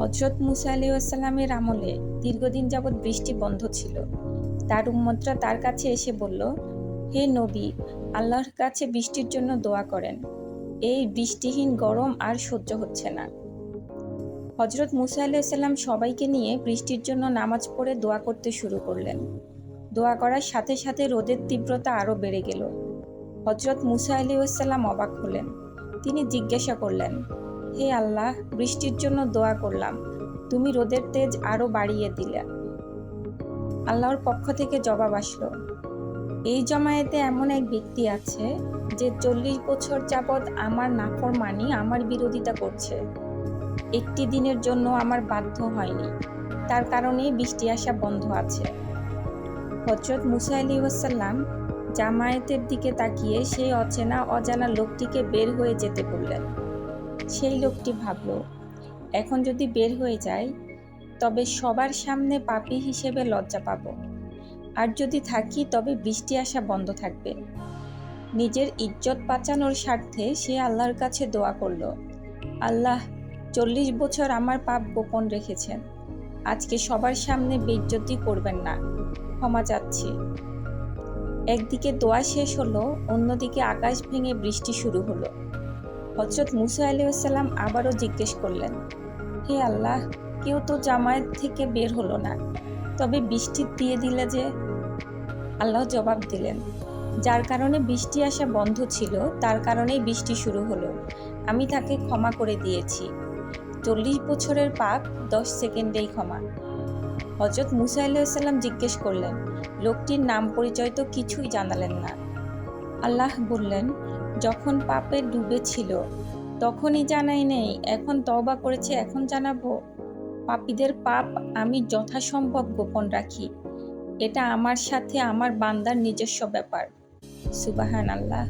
হজরত মুসা আলাইসাল্লামের আমলে দীর্ঘদিন যাবৎ বৃষ্টি বন্ধ ছিল। তার উম্মতরা তার কাছে এসে বলল, হে নবী, আল্লাহর কাছে বৃষ্টির জন্য দোয়া করেন। এই বৃষ্টিহীন গরম আর সহ্য হচ্ছে না। হজরত মুসা আলাইসাল্লাম সবাইকে নিয়ে বৃষ্টির জন্য নামাজ পড়ে দোয়া করতে শুরু করলেন। দোয়া করার সাথে সাথে রোদের তীব্রতা আরও বেড়ে গেল। হজরত মুসা আলাইসাল্লাম অবাক হলেন। তিনি জিজ্ঞাসা করলেন হে আল্লাহ, বৃষ্টির জন্য দোয়া করলাম। তুমি রোদের তেজ আরও বাড়িয়ে দিলে। আল্লাহর পক্ষ থেকে জবাব আসলো, এই জমায়েতে এমন এক ব্যক্তি আছে যে চল্লিশ বছর যাবৎ আমার নাফর মানি আমার বিরোধিতা করছে। একটি দিনের জন্য আমার বাধ্য হয়নি। তার কারণেই বৃষ্টি আসা বন্ধ আছে। হজরত মুসা আলী ওয়াসাল্লাম জামায়াতের দিকে তাকিয়ে সেই অচেনা, অজানা লোকটিকে বের হয়ে যেতে বললেন সেই লোকটি ভাবল, এখন যদি বের হয়ে যায় তবে সবার সামনে পাপী হিসেবে লজ্জা পাব। আর যদি থাকি, তবে বৃষ্টি আসা বন্ধ থাকবে। নিজের ইজ্জত বাঁচানোর স্বার্থে সে আল্লাহর কাছে দোয়া করল, আল্লাহ, চল্লিশ বছর আমার পাপ গোপন রেখেছেন। আজকে সবার সামনে বেজ্জতি করবেন না। ক্ষমা চাচ্ছি। একদিকে দোয়া শেষ হলো, অন্যদিকে আকাশ ভেঙে বৃষ্টি শুরু হলো। হজরত মুসা আলাইসাল্লাম আবারও জিজ্ঞেস করলেন, হে আল্লাহ, কেউ তো জামায়াত থেকে বের হলো না। তবে বৃষ্টি দিয়ে দিলে যে? আল্লাহ জবাব দিলেন, যার কারণে বৃষ্টি আসা বন্ধ ছিল, তার কারণেই বৃষ্টি শুরু হলো। আমি তাকে ক্ষমা করে দিয়েছি। চল্লিশ বছরের পাপ, দশ সেকেন্ডেই ক্ষমা। হজরত মুসা আলাইসাল্লাম জিজ্ঞেস করলেন, লোকটির নাম পরিচয় তো কিছুই জানালেন না। আল্লাহ বললেন, যখন পাপে ডুবে ছিল তখনই জানাই নেই, এখন তবা করেছে, এখন জানাব। পাপীদের পাপ আমি যথাসম্ভব গোপন রাখি। এটা আমার সাথে আমার বান্দার নিজস্ব ব্যাপার। সুবাহান আল্লাহ